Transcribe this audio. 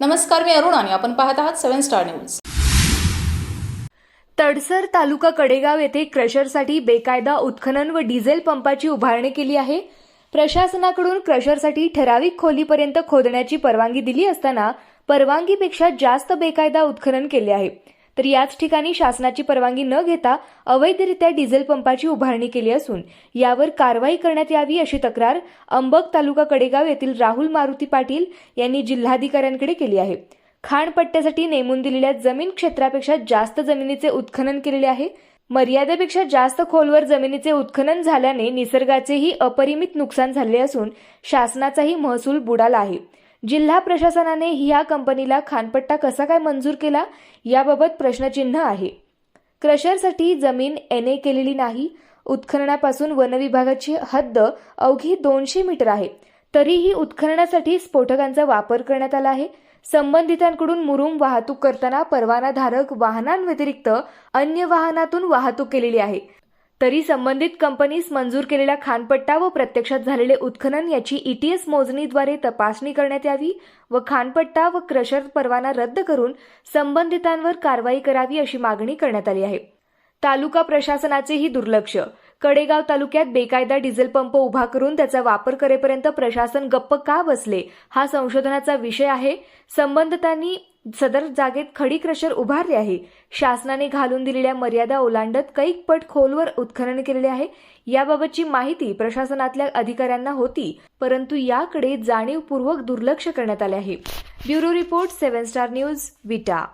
नमस्कार मी अरुण आणि आपण पाहत आहात सेव्हन स्टार न्यूज. तडसर तालुका कडेगाव येथे क्रशरसाठी बेकायदा उत्खनन व डिझेल पंपाची उभारणी केली आहे. प्रशासनाकडून क्रशरसाठी ठराविक खोलीपर्यंत खोदण्याची परवानगी दिली असताना परवानगीपेक्षा जास्त बेकायदा उत्खनन केले आहे. तर याच ठिकाणी शासनाची परवानगी न घेता अवैधरित्या डिझेल पंपाची उभारणी केली असून यावर कारवाई करण्यात यावी अशी तक्रार अंबक तालुका कडेगाव येथील राहुल मारुती पाटील यांनी जिल्हाधिकाऱ्यांकडे केली आहे. खाणपट्ट्यासाठी नेमून दिलेल्या जमीन क्षेत्रापेक्षा जास्त जमिनीचे उत्खनन केलेले आहे. मर्यादेपेक्षा जास्त खोलवर जमिनीचे उत्खनन झाल्याने निसर्गाचेही अपरिमित नुकसान झाले असून शासनाचाही महसूल बुडाला आहे. जिल्हा प्रशासनाने ह्या कंपनीला खानपट्टा कसा काय मंजूर केला? याबाबत प्रश्नचिन्ह आहे. क्रशरसाठी जमीन एन ए केलेली नाही. उत्खननापासून वनविभागाची हद्द अवघी दोनशे मीटर आहे. तरीही उत्खननासाठी स्फोटकांचा वापर करण्यात आला आहे. संबंधितांकडून मुरुम वाहतूक करताना परवानाधारक वाहनांव्यतिरिक्त अन्य वाहनातून वाहतूक केलेली आहे. तरी संबंधित कंपनीस मंजूर केलेला खानपट्टा व प्रत्यक्षात झालेले उत्खनन याची ईटीएस मोजणीद्वारे तपासणी करण्यात यावी व खानपट्टा व क्रशर परवाना रद्द करून संबंधितांवर कारवाई करावी अशी मागणी करण्यात आली आहे. तालुका प्रशासनाचेही दुर्लक्ष. कडेगाव तालुक्यात बेकायदा डिझेल पंप उभा करून त्याचा वापर करेपर्यंत प्रशासन गप्प का बसले हा संशोधनाचा विषय आहे. संबंधितांनी सदर जागेत खडी क्रशर उभारले आहे. शासनाने घालून दिलेल्या मर्यादा ओलांडत कैक पट खोलवर उत्खनन केलेले आहे. याबाबतची माहिती प्रशासनातल्या अधिकाऱ्यांना होती परंतु याकडे जाणीवपूर्वक दुर्लक्ष करण्यात आले आहे. Bureau report seven star news Vita.